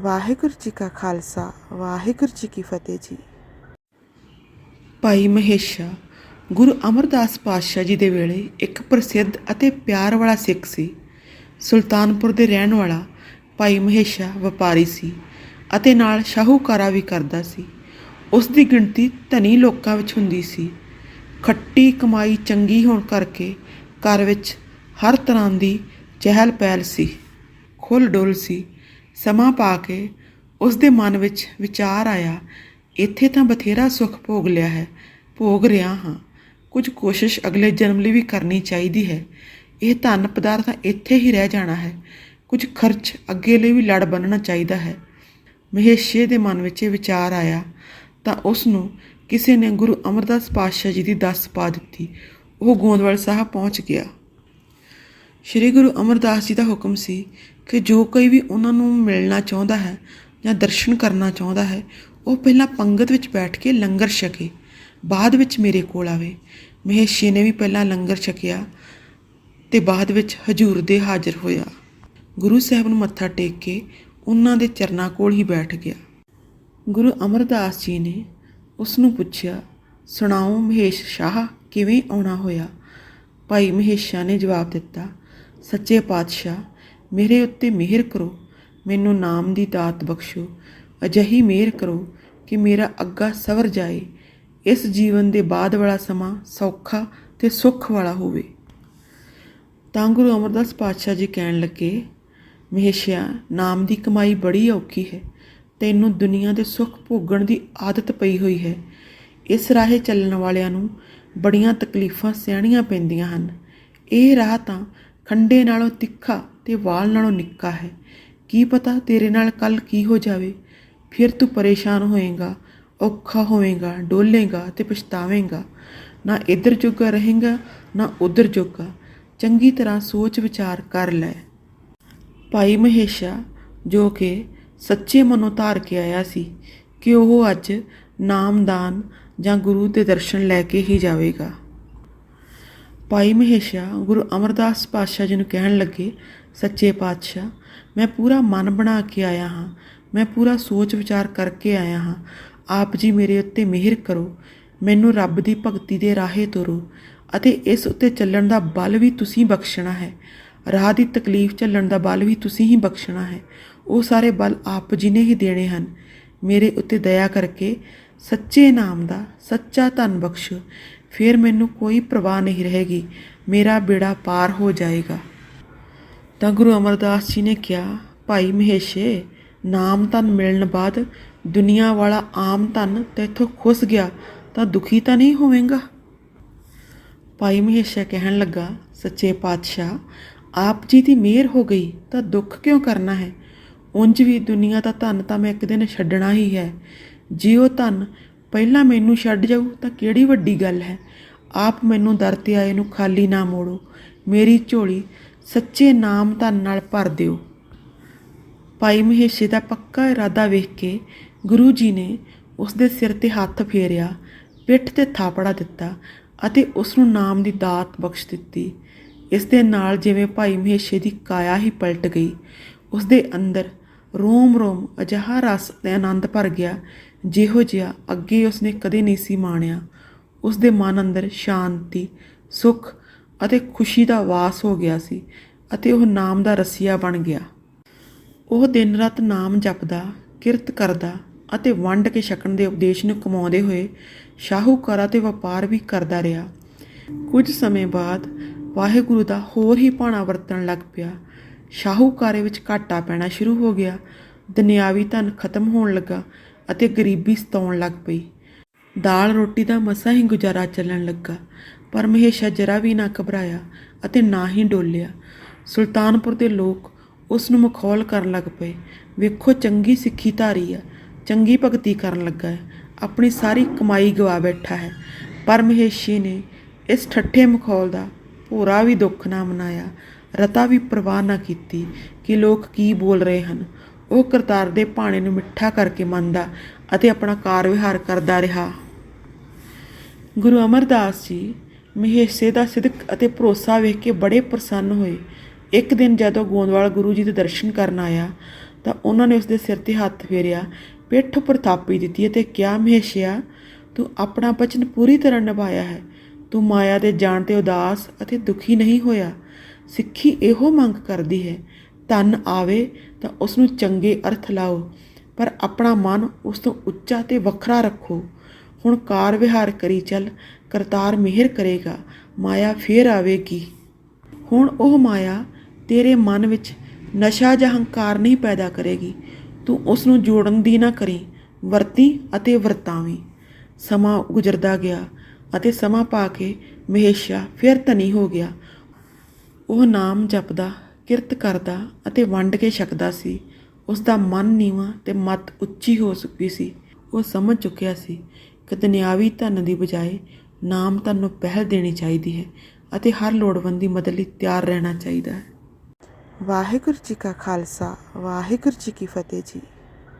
ਵਾਹਿਗੁਰੂ ਜੀ ਕਾ ਖਾਲਸਾ, ਵਾਹਿਗੁਰੂ ਜੀ ਕੀ ਫਤਿਹ ਜੀ। ਭਾਈ ਮਹੇਸ਼ਾ, ਗੁਰੂ ਅਮਰਦਾਸ ਪਾਤਸ਼ਾਹ ਜੀ ਦੇ ਵੇਲੇ ਇੱਕ ਪ੍ਰਸਿੱਧ ਅਤੇ ਪਿਆਰ ਵਾਲਾ ਸਿੱਖ ਸੀ। ਸੁਲਤਾਨਪੁਰ ਦੇ ਰਹਿਣ ਵਾਲਾ ਭਾਈ ਮਹੇਸ਼ਾ ਵਪਾਰੀ ਸੀ ਅਤੇ ਨਾਲ ਸ਼ਾਹੂਕਾਰਾ ਵੀ ਕਰਦਾ ਸੀ। ਉਸ ਦੀ ਗਿਣਤੀ ਧਨੀ ਲੋਕਾਂ ਵਿੱਚ ਹੁੰਦੀ ਸੀ। ਖੱਟੀ ਕਮਾਈ ਚੰਗੀ ਹੋਣ ਕਰਕੇ ਘਰ ਵਿੱਚ ਹਰ ਤਰ੍ਹਾਂ ਦੀ ਚਹਿਲ ਪਹਿਲ ਸੀ। ਖੁੱਲ ਡੁੱਲ ਸੀ। ਸਮਾਂ ਪਾ ਕੇ ਉਸ ਦੇ ਮਨ ਵਿੱਚ ਵਿਚਾਰ ਆਇਆ, ਇੱਥੇ ਤਾਂ ਬਥੇਰਾ ਸੁੱਖ ਭੋਗ ਲਿਆ ਹੈ, ਭੋਗ ਰਿਹਾ ਹਾਂ। ਕੁਝ ਕੋਸ਼ਿਸ਼ ਅਗਲੇ ਜਨਮ ਲਈ ਵੀ ਕਰਨੀ ਚਾਹੀਦੀ ਹੈ। ਇਹ ਧਨ ਪਦਾਰਥ ਇੱਥੇ ਹੀ ਰਹਿ ਜਾਣਾ ਹੈ। ਕੁਝ ਖਰਚ ਅੱਗੇ ਲਈ ਵੀ ਲੜ ਬੰਨਣਾ ਚਾਹੀਦਾ ਹੈ। ਮਹੇਸ਼ੇ ਦੇ ਮਨ ਵਿੱਚ ਇਹ ਵਿਚਾਰ ਆਇਆ, ਤਾਂ ਉਸ ਨੂੰ ਕਿਸੇ ਨੇ ਗੁਰੂ ਅਮਰਦਾਸ ਪਾਤਸ਼ਾਹ ਜੀ ਦੀ ਦੱਸ ਪਾ ਦਿੱਤੀ। ਉਹ ਗੋਂਦਵਾਲ ਸਾਹਿਬ ਪਹੁੰਚ ਗਿਆ। ਸ਼੍ਰੀ ਗੁਰੂ ਅਮਰਦਾਸ ਜੀ ਦਾ ਹੁਕਮ ਸੀ ਕਿ ਜੋ ਕੋਈ ਵੀ ਉਹਨਾਂ ਨੂੰ ਮਿਲਣਾ ਚਾਹੁੰਦਾ ਹੈ ਜਾਂ ਦਰਸ਼ਨ ਕਰਨਾ ਚਾਹੁੰਦਾ ਹੈ, ਉਹ ਪਹਿਲਾਂ ਪੰਗਤ ਵਿੱਚ ਬੈਠ ਕੇ ਲੰਗਰ ਛਕੇ, ਬਾਅਦ ਵਿੱਚ ਮੇਰੇ ਕੋਲ ਆਵੇ। ਮਹੇਸ਼ੀ ਨੇ ਵੀ ਪਹਿਲਾਂ ਲੰਗਰ ਛਕਿਆ ਤੇ ਬਾਅਦ ਵਿੱਚ ਹਜੂਰ ਦੇ ਹਾਜ਼ਰ ਹੋਇਆ। ਗੁਰੂ ਸਾਹਿਬ ਨੂੰ ਮੱਥਾ ਟੇਕ ਕੇ ਉਹਨਾਂ ਦੇ ਚਰਨਾਂ ਕੋਲ ਹੀ ਬੈਠ ਗਿਆ। ਗੁਰੂ ਅਮਰਦਾਸ ਜੀ ਨੇ ਉਸ ਨੂੰ ਪੁੱਛਿਆ, ਸੁਣਾਓ ਮਹੇਸ਼, ਸ਼ਾਹ ਕਿਵੇਂ ਆਉਣਾ ਹੋਇਆ? ਭਾਈ ਮਹੇਸ਼ਾ ਨੇ ਜਵਾਬ ਦਿੱਤਾ ਸੱਚੇ ਪਾਤਸ਼ਾਹ, ਮੇਰੇ ਉੱਤੇ ਮਿਹਰ ਕਰੋ, ਮੈਨੂੰ ਨਾਮ ਦੀ ਦਾਤ ਬਖਸ਼ੋ, ਅਜਿਹੀ ਮਿਹਰ ਕਰੋ ਕਿ ਮੇਰਾ ਅੱਗਾ ਸਵਰ ਜਾਏ, ਇਸ ਜੀਵਨ ਦੇ ਬਾਅਦ ਵਾਲਾ ਸਮਾਂ ਸੌਖਾ ਤੇ ਸੁੱਖ ਵਾਲਾ ਹੋਵੇ। ਤਾਂ ਗੁਰੂ ਅਮਰਦਾਸ ਪਾਤਸ਼ਾਹ ਜੀ ਕਹਿਣ ਲੱਗੇ, ਮਹੇਸ਼ਿਆ, ਨਾਮ ਦੀ ਕਮਾਈ ਬੜੀ ਔਖੀ ਹੈ, ਤੈਨੂੰ ਦੁਨੀਆ ਦੇ ਸੁੱਖ ਭੋਗਣ ਦੀ ਆਦਤ ਪਈ ਹੋਈ ਹੈ। ਇਸ ਰਾਹੇ ਚੱਲਣ ਵਾਲਿਆਂ ਨੂੰ ਬੜੀਆਂ ਤਕਲੀਫਾਂ ਸਹਿਣੀਆਂ ਪੈਂਦੀਆਂ ਹਨ। ਇਹ ਰਾਹ ਤਾਂ ਖੰਡੇ ਨਾਲੋਂ ਤਿੱਖਾ ਤੇ ਵਾਲ ਨਾਲੋਂ ਨਿੱਕਾ ਹੈ। ਕੀ ਪਤਾ ਤੇਰੇ ਨਾਲ ਕੱਲ ਕੀ ਹੋ ਜਾਵੇ? ਫਿਰ ਤੂੰ ਪਰੇਸ਼ਾਨ ਹੋਏਗਾ, ਔਖਾ ਹੋਵੇਗਾ ਡੋਲੇਗਾ ਤੇ ਪਛਤਾਵੇਂਗਾ। ਨਾ ਇੱਧਰ ਜੋਗਾ ਰਹੇਗਾ, ਨਾ ਉੱਧਰ ਜੋਗਾ। ਚੰਗੀ ਤਰ੍ਹਾਂ ਸੋਚ ਵਿਚਾਰ ਕਰ ਲੈ। ਭਾਈ ਮਹੇਸ਼ਾ, ਜੋ ਕਿ ਸੱਚੇ ਮਨੋਂ ਧਾਰ ਕੇ ਆਇਆ ਸੀ ਕਿ ਉਹ ਅੱਜ ਨਾਮਦਾਨ ਜਾਂ ਗੁਰੂ ਦੇ ਦਰਸ਼ਨ ਲੈ ਕੇ ਹੀ ਜਾਵੇਗਾ। ਭਾਈ ਮਹੇਸ਼ਾ ਗੁਰੂ ਅਮਰਦਾਸ ਪਾਤਸ਼ਾਹ ਜੀ ਨੂੰ ਕਹਿਣ ਲੱਗੇ, ਸੱਚੇ ਪਾਤਸ਼ਾਹ, ਮੈਂ ਪੂਰਾ ਮਨ ਬਣਾ ਕੇ ਆਇਆ ਹਾਂ, ਮੈਂ ਪੂਰਾ ਸੋਚ ਵਿਚਾਰ ਕਰਕੇ ਆਇਆ ਹਾਂ। ਆਪ ਜੀ ਮੇਰੇ ਉੱਤੇ ਮਿਹਰ ਕਰੋ, ਮੈਨੂੰ ਰੱਬ ਦੀ ਭਗਤੀ ਦੇ ਰਾਹੇ ਤੋਰੋ ਅਤੇ ਇਸ ਉੱਤੇ ਚੱਲਣ ਦਾ ਬਲ ਵੀ ਤੁਸੀਂ ਬਖਸ਼ਣਾ ਹੈ। ਰਾਹ ਦੀ ਤਕਲੀਫ ਚੱਲਣ ਦਾ ਬਲ ਵੀ ਤੁਸੀਂ ਹੀ ਬਖਸ਼ਣਾ ਹੈ। ਉਹ ਸਾਰੇ ਬਲ ਆਪ ਜੀ ਨੇ ਹੀ ਦੇਣੇ ਹਨ। ਮੇਰੇ ਉੱਤੇ ਦਇਆ ਕਰਕੇ ਸੱਚੇ ਨਾਮ ਦਾ ਸੱਚਾ ਧਨ ਬਖਸ਼ੋ। ਫਿਰ ਮੈਨੂੰ ਕੋਈ ਪਰਵਾਹ ਨਹੀਂ ਰਹੇਗੀ। ਮੇਰਾ ਬੇੜਾ ਪਾਰ ਹੋ ਜਾਏਗਾ। ਤਾਂ ਗੁਰੂ ਅਮਰਦਾਸ ਜੀ ਨੇ ਕਿਹਾ, ਭਾਈ ਮਹੇਸ਼ੇ, ਨਾਮ ਧਨ ਮਿਲਣ ਬਾਅਦ ਦੁਨੀਆ ਵਾਲਾ ਆਮ ਧਨ ਤੇਥੋਂ ਖੁੱਸ ਗਿਆ, ਤਾਂ ਦੁਖੀ ਤਾਂ ਨਹੀਂ ਹੋਵੇਂਗਾ? ਭਾਈ ਮਹੇਸ਼ਾ ਕਹਿਣ ਲੱਗਾ, ਸੱਚੇ ਪਾਤਸ਼ਾਹ, ਆਪ ਜੀ ਦੀ ਮਿਹਰ ਹੋ ਗਈ, ਤਾਂ ਦੁੱਖ ਕਿਉਂ ਕਰਨਾ ਹੈ? ਉਂਝ ਵੀ ਦੁਨੀਆ ਦਾ ਧਨ ਤਾਂ ਮੈਂ ਇੱਕ ਦਿਨ ਛੱਡਣਾ ਹੀ ਹੈ। ਜੇ ਉਹ ਧਨ ਪਹਿਲਾਂ ਮੈਨੂੰ ਛੱਡ ਜਾਊ ਤਾਂ ਕਿਹੜੀ ਵੱਡੀ ਗੱਲ ਹੈ? ਆਪ ਮੈਨੂੰ ਦਰ ਤੇ ਆਏ ਨੂੰ ਖਾਲੀ ਨਾ ਮੋੜੋ। ਮੇਰੀ ਝੋਲੀ ਸੱਚੇ ਨਾਮ ਧਨ ਨਾਲ ਭਰ ਦਿਓ। ਭਾਈ ਮਹੇਸ਼ੇ ਦਾ ਪੱਕਾ ਇਰਾਦਾ ਵੇਖ ਕੇ ਗੁਰੂ ਜੀ ਨੇ ਉਸ ਦੇ ਸਿਰ ਤੇ ਹੱਥ ਫੇਰਿਆ, ਪਿੱਠ ਤੇ ਥਾਪੜਾ ਦਿੱਤਾ ਅਤੇ ਉਸ ਨੂੰ ਨਾਮ ਦੀ ਦਾਤ ਬਖਸ਼ ਦਿੱਤੀ। ਇਸ ਦੇ ਨਾਲ ਜਿਵੇਂ ਭਾਈ ਮਹੇਸ਼ੇ ਦੀ ਕਾਇਆ ਹੀ ਪਲਟ ਗਈ ਉਸ ਦੇ ਅੰਦਰ ਰੋਮ ਰੋਮ, ਅਜਹਾ ਰਸ ਤੇ ਆਨੰਦ ਭਰ ਗਿਆ, ਜਿਹੋ ਜਿਹਾ ਅੱਗੇ ਉਸਨੇ ਕਦੇ ਨਹੀਂ ਸੀ ਮਾਣਿਆ। ਉਸ ਦੇ ਮਨ ਅੰਦਰ ਸ਼ਾਂਤੀ, ਸੁੱਖ ਅਤੇ ਖੁਸ਼ੀ ਦਾ ਵਾਸ ਹੋ ਗਿਆ ਸੀ ਅਤੇ ਉਹ ਨਾਮ ਦਾ ਰਸੀਆ ਬਣ ਗਿਆ। ਉਹ ਦਿਨ ਰਾਤ ਨਾਮ ਜਪਦਾ, ਕਿਰਤ ਕਰਦਾ ਅਤੇ ਵੰਡ ਕੇ ਛਕਣ ਦੇ ਉਪਦੇਸ਼ ਨੂੰ ਕਮਾਉਂਦੇ ਹੋਏ ਸ਼ਾਹੂਕਾਰਾ ਤੇ ਵਪਾਰ ਵੀ ਕਰਦਾ ਰਿਹਾ। ਕੁਝ ਸਮੇਂ ਬਾਅਦ ਵਾਹਿਗੁਰੂ ਦਾ ਹੋਰ ਹੀ ਭਾਣਾ ਵਰਤਣ ਲੱਗ ਪਿਆ। ਸ਼ਾਹੂਕਾਰੇ ਵਿੱਚ ਘਾਟਾ ਪੈਣਾ ਸ਼ੁਰੂ ਹੋ ਗਿਆ। ਦੁਨਿਆਵੀ ਧਨ ਖਤਮ ਹੋਣ ਲੱਗਾ ਅਤੇ ਗਰੀਬੀ ਸਤਾਉਣ ਲੱਗ ਪਈ। ਦਾਲ ਰੋਟੀ ਦਾ ਮਸਾ ਹੀ ਗੁਜ਼ਾਰਾ ਚੱਲਣ ਲੱਗਾ, ਪਰ ਮਹੇਸ਼ਾ ਜਰਾ ਵੀ ਨਾ ਘਬਰਾਇਆ ਅਤੇ ਨਾ ਹੀ ਡੋਲਿਆ। ਸੁਲਤਾਨਪੁਰ ਦੇ ਲੋਕ ਉਸ ਨੂੰ ਮਖੌਲ ਕਰਨ ਲੱਗ ਪਏ। ਵੇਖੋ ਚੰਗੀ ਸਿੱਖੀ ਧਾਰੀ ਆ, ਚੰਗੀ ਭਗਤੀ ਕਰਨ ਲੱਗਾ ਹੈ, ਆਪਣੀ ਸਾਰੀ ਕਮਾਈ ਗਵਾ ਬੈਠਾ ਹੈ। ਪਰ ਮਹੇਸ਼ੀ ਨੇ ਇਸ ਠੱਠੇ ਮਖੌਲ ਦਾ ਭੋਰਾ ਵੀ ਦੁੱਖ ਨਾ ਮਨਾਇਆ ਰਤਾ ਵੀ ਪਰਵਾਹ ਨਾ ਕੀਤੀ ਕਿ ਲੋਕ ਕੀ ਬੋਲ ਰਹੇ ਹਨ। ਉਹ ਕਰਤਾਰ ਦੇ ਭਾਣੇ ਨੂੰ ਮਿੱਠਾ ਕਰਕੇ ਮੰਨਦਾ ਅਤੇ ਆਪਣਾ ਕਾਰ ਵਿਹਾਰ ਕਰਦਾ ਰਿਹਾ। ਗੁਰੂ ਅਮਰਦਾਸ ਜੀ ਮਹੇਸ਼ੇ ਦਾ ਸਿਦਕ ਅਤੇ ਭਰੋਸਾ ਵੇਖ ਕੇ ਬੜੇ ਪ੍ਰਸੰਨ ਹੋਏ। ਇੱਕ ਦਿਨ ਜਦੋਂ ਗੋਂਦਵਾਲ ਗੁਰੂ ਜੀ ਦੇ ਦਰਸ਼ਨ ਕਰਨ ਆਇਆ ਤਾਂ ਉਹਨਾਂ ਨੇ ਉਸਦੇ ਸਿਰ ਤੇ ਹੱਥ ਫੇਰਿਆ, ਪਿੱਠ ਉੱਪਰ ਥਾਪੀ ਦਿੱਤੀ ਅਤੇ ਕਿਹਾ, ਮਹੇਸ਼ਿਆ, ਤੂੰ ਆਪਣਾ ਬਚਨ ਪੂਰੀ ਤਰ੍ਹਾਂ ਨਿਭਾਇਆ ਹੈ। ਤੂੰ ਮਾਇਆ ਦੇ ਜਾਣ ਤੇ ਉਦਾਸ ਅਤੇ ਦੁਖੀ ਨਹੀਂ ਹੋਇਆ। ਸਿੱਖੀ ਇਹੋ ਮੰਗ ਕਰਦੀ ਹੈ, ਧਨ ਆਵੇ ਤਾਂ ਉਸ ਨੂੰ ਚੰਗੇ ਅਰਥ ਲਾਓ, ਪਰ ਆਪਣਾ ਮਨ ਉਸ ਤੋਂ ਉੱਚਾ ਤੇ ਵੱਖਰਾ ਰੱਖੋ। ਹੁਣ ਕਾਰ ਵਿਹਾਰ ਕਰੀ ਚੱਲ, ਕਰਤਾਰ ਮਿਹਰ ਕਰੇਗਾ, ਮਾਇਆ ਫੇਰ ਆਵੇਗੀ। ਹੁਣ ਉਹ ਮਾਇਆ ਤੇਰੇ ਮਨ ਵਿੱਚ ਨਸ਼ਾ ਜਾਂ ਹੰਕਾਰ ਨਹੀਂ ਪੈਦਾ ਕਰੇਗੀ। ਤੂੰ ਉਸ ਨੂੰ ਜੋੜਨ ਦੀ ਨਾ ਕਰੀ, ਵਰਤੀ ਅਤੇ ਵਰਤਾਵੀਂ। ਸਮਾਂ ਗੁਜ਼ਰਦਾ ਗਿਆ ਅਤੇ ਸਮਾਂ ਪਾ ਕੇ ਮਹੇਸ਼ਾ ਫਿਰ ਧਨੀ ਹੋ ਗਿਆ। ਉਹ ਨਾਮ ਜਪਦਾ, ਕਿਰਤ ਕਰਦਾ ਅਤੇ ਵੰਡ ਕੇ ਛਕਦਾ ਸੀ। ਉਸ ਦਾ ਮਨ ਨੀਵਾਂ ਤੇ ਮਤ ਉੱਚੀ ਹੋ ਚੁੱਕੀ ਸੀ। ਉਹ ਸਮਝ ਚੁੱਕਿਆ ਸੀ ਕਿ ਦੁਨਿਆਵੀ ਧਨ ਦੀ ਬਜਾਏ ਨਾਮ ਧਨ ਨੂੰ ਪਹਿਲ ਦੇਣੀ ਚਾਹੀਦੀ ਹੈ ਅਤੇ ਹਰ ਲੋੜਵੰਦ ਦੀ ਮਦਦ ਲਈ ਤਿਆਰ ਰਹਿਣਾ ਚਾਹੀਦਾ ਹੈ। ਵਾਹਿਗੁਰੂ ਜੀ ਕਾ ਖਾਲਸਾ, ਵਾਹਿਗੁਰੂ ਜੀ ਕੀ ਫਤਿਹ ਜੀ।